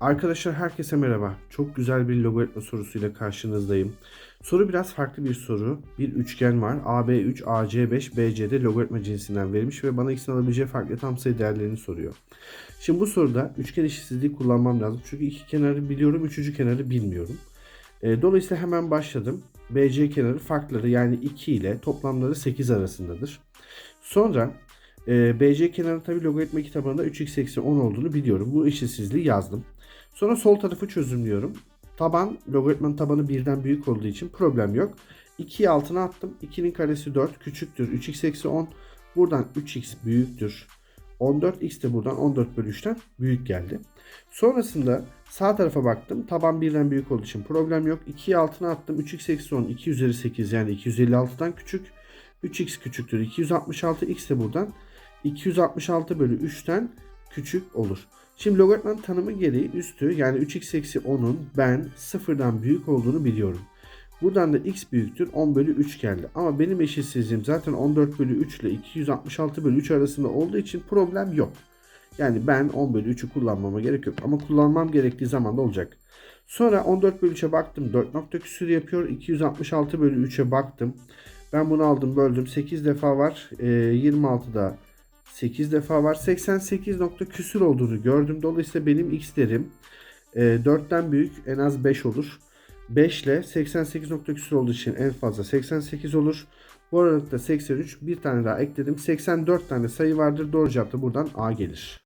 Arkadaşlar herkese merhaba. Çok güzel bir logaritma sorusuyla karşınızdayım. Soru biraz farklı bir soru. Bir üçgen var. AB3, AC5, BC'de logaritma cinsinden verilmiş ve bana ikisinin alabileceği farklı tam sayı değerlerini soruyor. Şimdi bu soruda üçgen eşitsizliği kullanmam lazım. Çünkü iki kenarı biliyorum, üçüncü kenarı bilmiyorum. E, dolayısıyla hemen başladım. BC kenarı farkları yani 2 ile toplamları 8 arasındadır. Sonra e, BC kenarı tabi logaritma kitabında 3x eksi 10 olduğunu biliyorum. Bu eşitsizliği yazdım. Sonra sol tarafı çözümlüyorum. Taban, logaritmanın tabanı birden büyük olduğu için problem yok. 2'yi altına attım. 2'nin karesi 4 küçüktür. 3x eksi 10. Buradan 3x büyüktür. 14x de buradan 14 bölü 3'ten büyük geldi. Sonrasında sağ tarafa baktım. Taban birden büyük olduğu için problem yok. 2'yi altına attım. 3x eksi 10 2 üzeri 8 yani 256'dan küçük. 3x küçüktür. 266 x de buradan 266 bölü 3'ten küçük olur. Şimdi logaritmanın tanımı gereği üstü yani 3x eksi 10'un ben sıfırdan büyük olduğunu biliyorum. Buradan da x büyüktür 10 bölü 3 geldi. Ama benim eşitsizliğim zaten 14 bölü 3 ile 266 bölü 3 arasında olduğu için problem yok. Yani ben 10 bölü 3'ü kullanmama gerek yok. Ama kullanmam gerektiği zaman da olacak. Sonra 14 bölü 3'e baktım. 4 nokta küsür yapıyor. 266 bölü 3'e baktım. Ben bunu aldım böldüm. 8 defa var. Ee, 26'da 8 defa var. 88 nokta küsür olduğunu gördüm. Dolayısıyla benim x'lerim e, 4'ten büyük en az 5 olur. 5 ile 88 nokta küsür olduğu için en fazla 88 olur. Bu aralıkta 83 bir tane daha ekledim. 84 tane sayı vardır. Doğru cevap da buradan A gelir.